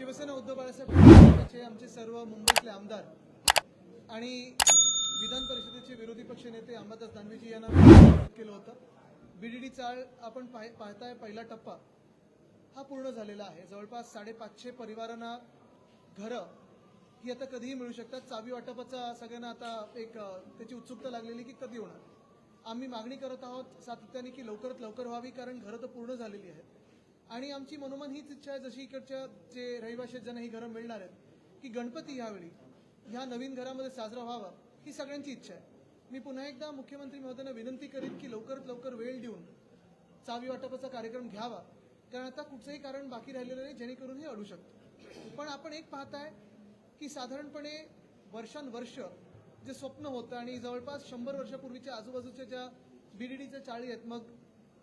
शिवसेना उद्धव बाळासाहेब आमचे सर्व मुंबईतले आमदार आणि विधान परिषदेचे विरोधी पक्ष नेते अंबादास दानवेजी यांना केलं होतं. बीडीडी चाळ आपण पाह- पाहताय पहिला टप्पा. हा पूर्ण झालेला आहे. जवळपास साडेपाचशे परिवारांना घरं ही आता कधीही मिळू शकतात. चावी वाटपाचा सगळ्यांना आता एक त्याची उत्सुकता लागलेली की कधी होणार. आम्ही मागणी करत आहोत सातत्याने की लवकरात लवकर व्हावी कारण घरं तर पूर्ण झालेली आहेत. आणि आमची मनोमन हीच इच्छा आहे जशी इकडच्या जे रहिवाशी ज्यांना ही घरं मिळणार आहेत की गणपती ह्यावेळी ह्या नवीन घरामध्ये साजरा व्हावा ही सगळ्यांची इच्छा आहे. मी पुन्हा एकदा मुख्यमंत्री महोदयांना विनंती करीन की लवकरात लवकर वेळ देऊन चावी वाटपाचा कार्यक्रम घ्यावा. कारण आता कुठचंही कारण बाकी राहिलेलं नाही जेणेकरून हे अडू शकतं. पण आपण एक पाहताय की साधारणपणे वर्षानुवर्ष जे स्वप्न होतं आणि जवळपास शंभर वर्षापूर्वीच्या आजूबाजूच्या ज्या बीडीडीच्या चाळी आहेत मग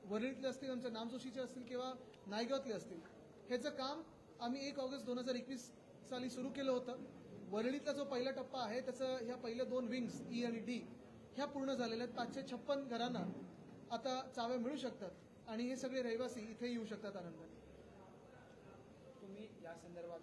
वरळीतले असतील आमच्या नामजोशीचे असतील किंवा नायगावातले असतील. ह्याचं काम आम्ही एक ऑगस्ट दोन हजार एकवीस साली सुरू केलं होतं. वरळीतला जो पहिला टप्पा आहे त्याचं ह्या पहिल्या दोन विंग्स ई e आणि डी ह्या पूर्ण झालेल्या आहेत. पाचशे छप्पन घरांना आता चाव्या मिळू शकतात. आणि हे सगळे रहिवासी इथे येऊ शकतात आनंदाने. तुम्ही या संदर्भात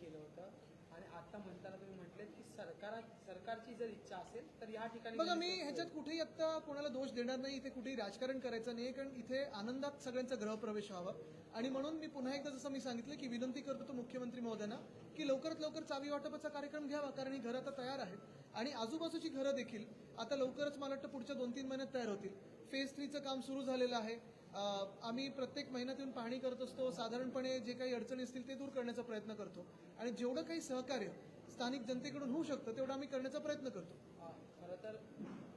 केलं होतं. आणि आता म्हणताना तुम्ही म्हटले की सरकार सरकारची जर इच्छा असेल तर या ठिकाणी बघा मी ह्याच्यात कुठेही आता कोणाला दोष देणार नाही इथे कुठेही राजकारण करायचं नाही कारण इथे आनंदात सगळ्यांचा गृहप्रवेश व्हावा. आणि म्हणून मी पुन्हा एकदा जसं मी सांगितलं की विनंती करतो तो मुख्यमंत्री महोदयांना की लवकरात लवकर चावी वाटपाचा कार्यक्रम घ्यावा कारण ही घरं आता तयार आहेत. आणि आजूबाजूची घरं देखील आता लवकरच मला वाटतं पुढच्या दोन तीन महिन्यात तयार होतील. फेज थ्रीचं काम सुरू झालेलं आहे. आम्ही प्रत्येक महिन्यात येऊन पाहणी करत असतो. साधारणपणे जे काही अडचणी असतील ते दूर करण्याचा प्रयत्न करतो. आणि जेवढं काही सहकार्य स्थानिक जनतेकडून होऊ शकतं तेवढं आम्ही करण्याचा प्रयत्न करतो. खरं तर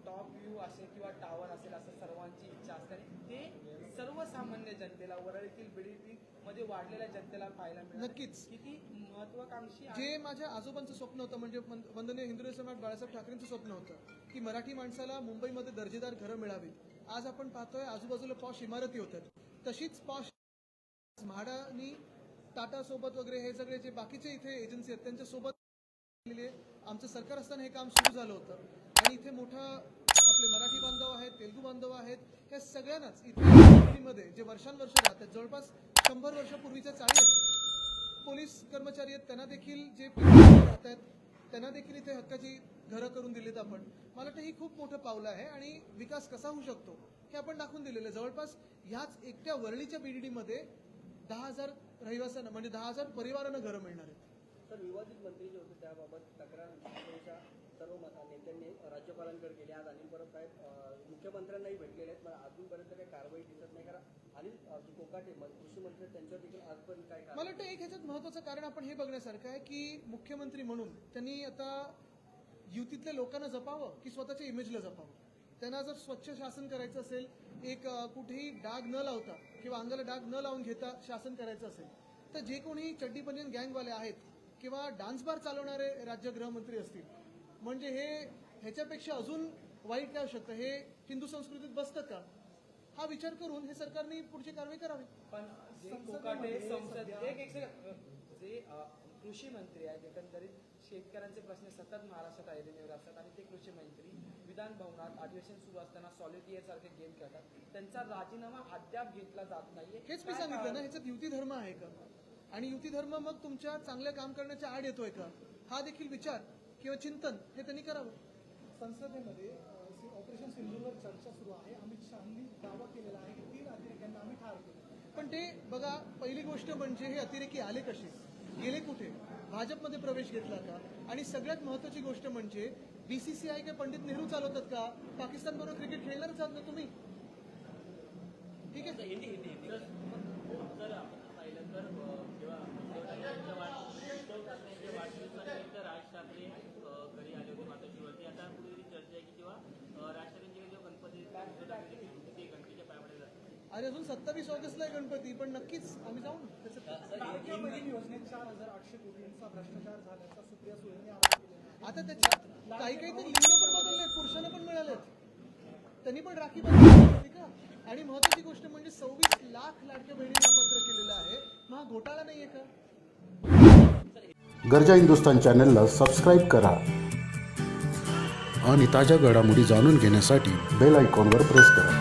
टॉप व्ह्यू असेल किंवा टावर असेल असं सर्वांची इच्छा असते आणि ते सर्वसामान्य जनतेला वरळीतील बिल्डिंगमध्ये वाढलेल्या जनतेला पाहायला मिळालं नक्कीच. किती महत्वाकांक्षी जे माझ्या आजोबांचं स्वप्न होतं म्हणजे वंदनीय हिंदू सम्राट बाळासाहेब ठाकरेंचं स्वप्न होतं की मराठी माणसाला मुंबईमध्ये दर्जेदार घरं मिळावीत. आज आपण पाहतोय आजूबाजूला पॉश इमारती होतात तशीच पॉश म्हाडानी टाटा सोबत वगैरे हे सगळे जे बाकीचे इथे एजन्सी आहेत त्यांच्यासोबत आमचं सरकार असताना हे काम सुरू झालं होतं. आणि इथे मोठा आपले मराठी बांधव आहेत तेलुगू बांधव आहेत ह्या सगळ्यांनाच इथे मध्ये जे वर्षानुवर्ष राहतात जवळपास शंभर वर्षापूर्वीच्या चाळी आहेत पोलीस कर्मचारी आहेत त्यांना देखील जे राहत आहेत त्यांना देखील इथे हक्काची घरं करून दिलीत आपण. मला वाटतं ही खूप मोठं पावलं आहे आणि विकास कसा होऊ शकतो हे आपण दाखवून दिलेलं आहे. जवळपास ह्याच एकट्या वरळीच्या बीडीडीमध्ये दहा हजार रहिवाशांना म्हणजे दहा हजार परिवारांना घरं मिळणार आहेत. तर विवादित मंत्री जे होते त्याबाबत तक्रार सर्व मता नेत्यांनी राज्यपालांकडे केली आज अनिल परब साहेब मुख्यमंत्र्यांनाही भेटलेले आहेत पण अजूनपर्यंत काही कारवाई दिसत नाही. कारण अनिल कोकाटे कृषी मंत्री काय मला वाटतं एक ह्याच्यात महत्वाचं कारण आपण हे बघण्यासारखं आहे की मुख्यमंत्री म्हणून त्यांनी आता युतीतल्या लोकांना जपावं की स्वतःच्या इमेजला जपावं? त्यांना जर स्वच्छ शासन करायचं असेल एक कुठेही डाग न लावता किंवा अंगाला डाग न लावून घेता शासन करायचं असेल तर जे कोणी चड्डीपंजन गँगवाले आहेत किंवा डान्स बार चालवणारे राज्य गृहमंत्री असतील म्हणजे हे ह्याच्यापेक्षा अजून वाईट काय शकतं? हे हिंदू संस्कृतीत बसतं का? हा विचार करून हे सरकारने पुढची कारवाई करावी. पण जे कोकाटे संसद एक एक सेकंद. जे अ, कृषी मंत्री आहेत एकंदरीत शेतकऱ्यांचे प्रश्न सतत महाराष्ट्रात ऐरणीवर असतात आणि ते कृषी मंत्री विधान भवनात अधिवेशन सुरू असताना सॉलिटियर सारखे गेम खेळतात. त्यांचा राजीनामा अद्याप घेतला जात नाहीये. हेच मी काय सांगितलं कारण? ना ह्याच्यात युती धर्म आहे का? आणि युती धर्म मग तुमच्या चांगल्या काम करण्याच्या आड येतोय का? हा देखील विचार किंवा चिंतन हे त्यांनी करावं. संसदेमध्ये अ, ऑपरेशन सिंधूरवर चर्चा सुरू आहे. अमित शहानी दावा केलेला आहे की तीन अतिरेक्यांना आम्ही ठार केलं. पण ते बघा पहिली गोष्ट म्हणजे हे अतिरेकी आले कसे? गेले कुठे? भाजपमध्ये प्रवेश घेतला का? आणि सगळ्यात महत्वाची गोष्ट म्हणजे बीसीसीआय काय पंडित नेहरू चालवतात का? पाकिस्तान बरोबर क्रिकेट खेळणारच आहात ना तुम्ही? ठीक आहे तर आपण पाहिलं तर अ, जेव्हा उद्धव ठाकरेंच्या वाढ उद्धव ठाकरेंच्या वाढदिवसानिमित्त राज ठाकरे अ, घरी आले होते मातोश्रीवरती आता कुठेतरी चर्चा आहे की जेव्हा अ, राज ठाकरेंचे जेव्हा गणपती येतात, उद्धव ठाकरे देखील तिथे गणपतीच्या पायापडे अरे अजून सत्तावीस ऑगस्टला आहे गणपती पण नक्कीच आम्ही जाऊ ना. त्याचं लाडक्या बहीण योजनेत चार हजार आठशे कोटींचा भ्रष्टाचार झाल्याचा सुप्रिया सुळेंनी आरोप केलेला आहे. आता त्याच्यात काही काही तर लिंग पण बदलले पुरुषांना पण मिळालेत. त्यांनी पण राखी बदलली का? आणि महत्वाची गोष्ट म्हणजे सव्वीस लाख लाडक्या बहिणींना पात्र केलेलं आहे. मग हा घोटाळा नाहीये का? गरजा हिंदुस्तान चॅनलला सबस्क्राईब करा. आणि ताज्या घडामोडी जाणून घेण्यासाठी बेल आयकॉनवर प्रेस करा.